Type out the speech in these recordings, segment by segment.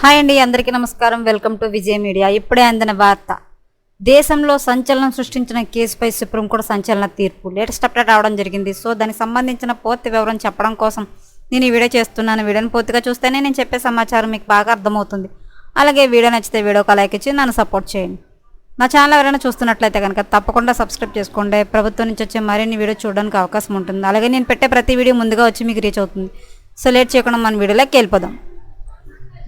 Hi అండి అందరికీ నమస్కారం. Welcome to Vijaya media. ఇప్పుడే అందిన వార్త. దేశంలో సంచలనం సృష్టించిన కేసుపై సుప్రీంకోర్టు సంచలన తీర్పు. లేటెస్ట్ అప్డేట్ రావడం జరిగింది. సో దానికి సంబంధించిన పూర్తి వివరం చెప్పడం కోసం నేను ఈ వీడియో చేస్తున్నాను. వీడియోని పూర్తిగా చూస్తేనే నేను చెప్పే సమాచారం మీకు బాగా అర్థమవుతుంది. అలాగే వీడియో నచ్చితే వీడియోకి లైక్ ఇచ్చి నన్ను సపోర్ట్ చేయండి. నా ఛానల్ ఎవరైనా చూస్తున్నట్లయితే కనుక తప్పకుండా సబ్స్క్రైబ్ చేసుకోండి. ప్రభుత్వం నుంచి వచ్చే మరిన్ని వీడియో చూడడానికి అవకాశం ఉంటుంది. అలాగే నేను పెట్టే ప్రతి వీడియో ముందుగా వచ్చి మీకు రీచ్ అవుతుంది. సో లేట్ చేయకుండా మన వీడియోలోకి వెళ్ళిపోదాం.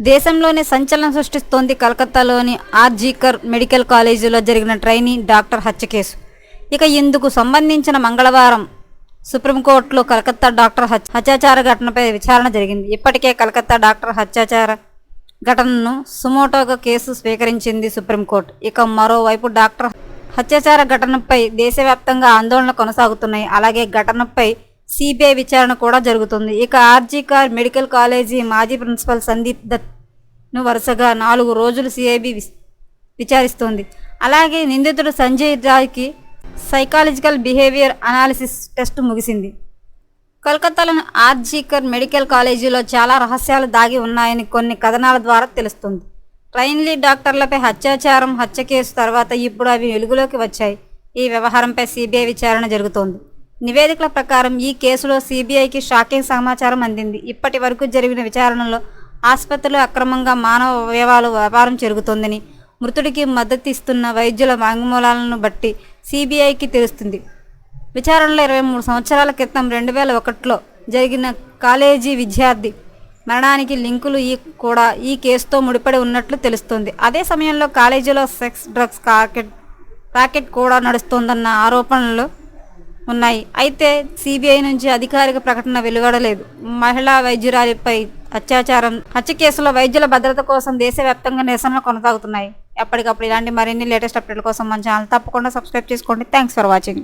దేశంలోనే సంచలనం సృష్టిస్తోంది కలకత్తాలోని ఆర్జీకర్ మెడికల్ కాలేజీలో జరిగిన ట్రైనీ డాక్టర్ హత్య కేసు. ఇక ఇందుకు సంబంధించిన మంగళవారం సుప్రీంకోర్టులో కలకత్తా డాక్టర్ హత్యాచార ఘటనపై విచారణ జరిగింది. ఇప్పటికే కలకత్తా డాక్టర్ హత్యాచార ఘటనను సుమోటోగా కేసు స్వీకరించింది సుప్రీంకోర్టు. ఇక మరోవైపు డాక్టర్ హత్యాచార ఘటనపై దేశవ్యాప్తంగా ఆందోళన కొనసాగుతున్నాయి. అలాగే ఘటనపై సిబిఐ విచారణ కూడా జరుగుతుంది. ఇక ఆర్జీకార్ మెడికల్ కాలేజీ మాజీ ప్రిన్సిపల్ సందీప్ దత్ను వరుసగా నాలుగు రోజులు సిఐబి విచారిస్తోంది. అలాగే నిందితుడు సంజయ్ రాయ్కి సైకాలజికల్ బిహేవియర్ అనాలిసిస్ టెస్ట్ ముగిసింది. కోల్కతాలోని ఆర్జీకర్ మెడికల్ కాలేజీలో చాలా రహస్యాలు దాగి ఉన్నాయని కొన్ని కథనాల ద్వారా తెలుస్తుంది. ట్రైన్లీ డాక్టర్లపై అత్యాచారం హత్య కేసు తర్వాత ఇప్పుడు అవి వెలుగులోకి వచ్చాయి. ఈ వ్యవహారంపై సిబిఐ విచారణ జరుగుతోంది. నివేదికల ప్రకారం ఈ కేసులో సిబిఐకి షాకింగ్ సమాచారం అందింది. ఇప్పటి వరకు జరిగిన విచారణలో ఆసుపత్రిలో అక్రమంగా మానవ అవయవాలు వ్యాపారం జరుగుతోందని మృతుడికి మద్దతు ఇస్తున్న వైద్యుల వాంగ్మూలాలను బట్టి సిబిఐకి తెలుస్తుంది. విచారణలో ఇరవై మూడు సంవత్సరాల క్రితం రెండు వేల ఒకటిలో జరిగిన కాలేజీ విద్యార్థి మరణానికి లింకులు ఈ కూడా ఈ కేసుతో ముడిపడి ఉన్నట్లు తెలుస్తుంది. అదే సమయంలో కాలేజీలో సెక్స్ డ్రగ్స్ రాకెట్ రాకెట్ కూడా నడుస్తోందన్న ఆరోపణలు ఉన్నాయి. అయితే సిబిఐ నుంచి అధికారిక ప్రకటన వెలువడలేదు. మహిళా వైద్యురాలిపై అత్యాచారం హత్య కేసులో వైద్యుల భద్రత కోసం దేశవ్యాప్తంగా నిరసనలు కొనసాగుతున్నాయి. ఎప్పటికప్పుడు ఇలాంటి మరిన్ని లేటెస్ట్ అప్డేట్ల కోసం మన ఛానల్ తప్పకుండా సబ్స్క్రైబ్ చేసుకోండి. Thanks for watching.